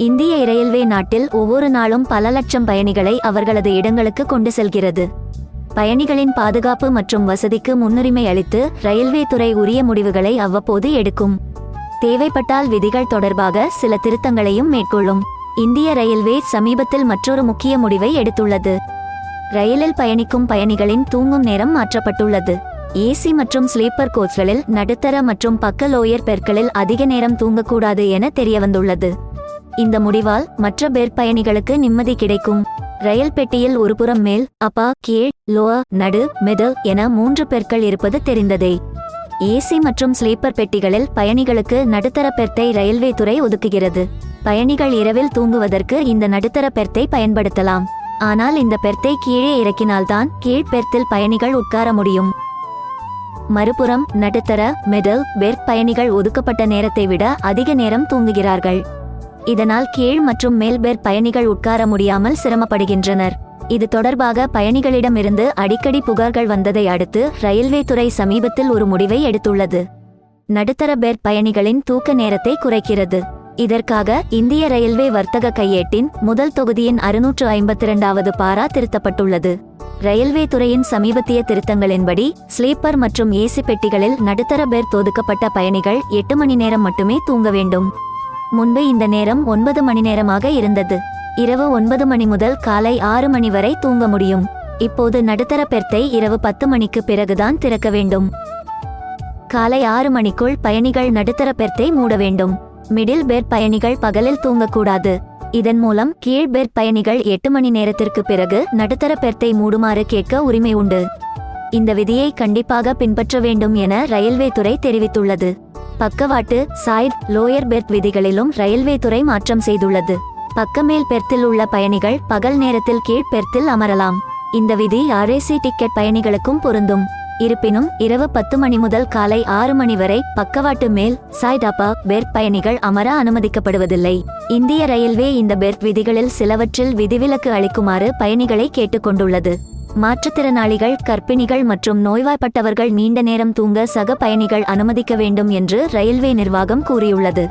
இந்திய ரயில்வே நாட்டில் ஒவ்வொரு நாளும் பல லட்சம் பயணிகளை அவர்களது இடங்களுக்கு கொண்டு செல்கிறது. பயணிகளின் பாதுகாப்பு மற்றும் வசதிக்கு முன்னுரிமை அளித்து ரயில்வே துறை உரிய முடிவுகளை அவ்வப்போது எடுக்கும். தேவைப்பட்டால் விதிகள் தொடர்பாக சில திருத்தங்களையும் மேற்கொள்ளும். இந்திய ரயில்வே சமீபத்தில் மற்றொரு முக்கிய முடிவை எடுத்துள்ளது. ரயிலில் பயணிக்கும் பயணிகளின் தூங்கும் நேரம் மாற்றப்பட்டுள்ளது. ஏசி மற்றும் ஸ்லீப்பர் கோச்களில் நடுத்தர மற்றும் பக்க லோயர் பெர்களில் அதிக நேரம் தூங்கக்கூடாது என தெரியவந்துள்ளது. இந்த முடிவால் மற்ற பேர் பயணிகளுக்கு நிம்மதி கிடைக்கும். ரயில் பெட்டியில் ஒருபுறம் மேல் அப்பா கீழ் லோவர் நடு மெதல் என மூன்று பெர்கள் இருப்பது தெரிந்ததே. ஏசி மற்றும் ஸ்லீப்பர் பெட்டிகளில் பயணிகளுக்கு நடுத்தர பெர்த்தை ரயில்வே துறை ஒதுக்குகிறது. பயணிகள் இரவில் தூங்குவதற்கு இந்த நடுத்தர பெர்த்தை பயன்படுத்தலாம். ஆனால் இந்த பெர்த்தை கீழே இறக்கினால்தான் கீழ் பெர்த்தில் பயணிகள் உட்கார முடியும். மறுபுறம் நடுத்தர மெதல் பெர்த் பயணிகள் ஒதுக்கப்பட்ட நேரத்தை விட அதிக நேரம் தூங்குகிறார்கள். இதனால் கீழ் மற்றும் மேல்பேர் பயணிகள் உட்கார முடியாமல் சிரமப்படுகின்றனர். இது தொடர்பாக பயணிகளிடமிருந்து அடிக்கடி புகார்கள் வந்ததை அடுத்து ரயில்வே துறை சமீபத்தில் ஒரு முடிவை எடுத்துள்ளது. நடுத்தர பேர் பயணிகளின் தூக்க நேரத்தை குறைக்கிறது. இதற்காக இந்திய ரயில்வே வர்த்தக கையேட்டின் முதல் தொகுதியின் அறுநூற்று ஐம்பத்தி இரண்டாவது பாரா திருத்தப்பட்டுள்ளது. ரயில்வே துறையின் சமீபத்திய திருத்தங்களின்படி ஸ்லீப்பர் மற்றும் ஏசி பெட்டிகளில் நடுத்தர பேர் தொதுக்கப்பட்ட பயணிகள் எட்டு மணி நேரம் மட்டுமே தூங்க வேண்டும். முன்பு இந்த நேரம் ஒன்பது மணி நேரமாக இருந்தது. இரவு ஒன்பது மணி முதல் காலை ஆறு மணி வரை தூங்க முடியும். இப்போது நடுத்தர பெர்த்தை இரவு பத்து மணிக்கு பிறகுதான் திறக்க வேண்டும். காலை ஆறு மணிக்குள் பயணிகள் நடுத்தர பெர்த்தை மூட வேண்டும். மிடில் பெர்த் பயணிகள் பகலில் தூங்கக்கூடாது. இதன் மூலம் கீழ் பெர்த் பயணிகள் எட்டு மணி நேரத்திற்கு பிறகு நடுத்தர பெர்த்தை மூடுமாறு கேட்க உரிமை உண்டு. இந்த விதியை கண்டிப்பாக பின்பற்ற வேண்டும் என ரயில்வே துறை தெரிவித்துள்ளது. பக்கவாட்டு சாய்ட் லோயர் பெர்த் விதிகளிலும் ரயில்வே துறை மாற்றம் செய்துள்ளது. பக்கமேல் பெர்த்தில் உள்ள பயணிகள் பகல் நேரத்தில் கீழ் பெர்த்தில் அமரலாம். இந்த விதி ஆர்ஏசி டிக்கெட் பயணிகளுக்கும் பொருந்தும். இருப்பினும் இரவு பத்து மணி முதல் காலை ஆறு மணி வரை பக்கவாட்டு மேல் சாய்டாப்பா பெர்த் பயணிகள் அமர அனுமதிக்கப்படுவதில்லை. இந்திய ரயில்வே இந்த பெர்த் விதிகளில் சிலவற்றில் விதிவிலக்கு அளிக்குமாறு பயணிகளை கேட்டுக்கொண்டுள்ளது. மாற்றுத்திறனாளிகள் கர்ப்பிணிகள் மற்றும் நோய்வாய்ப்பட்டவர்கள் நீண்ட நேரம் தூங்க சக பயணிகள் அனுமதிக்க வேண்டும் என்று ரயில்வே நிர்வாகம் கூறியுள்ளது.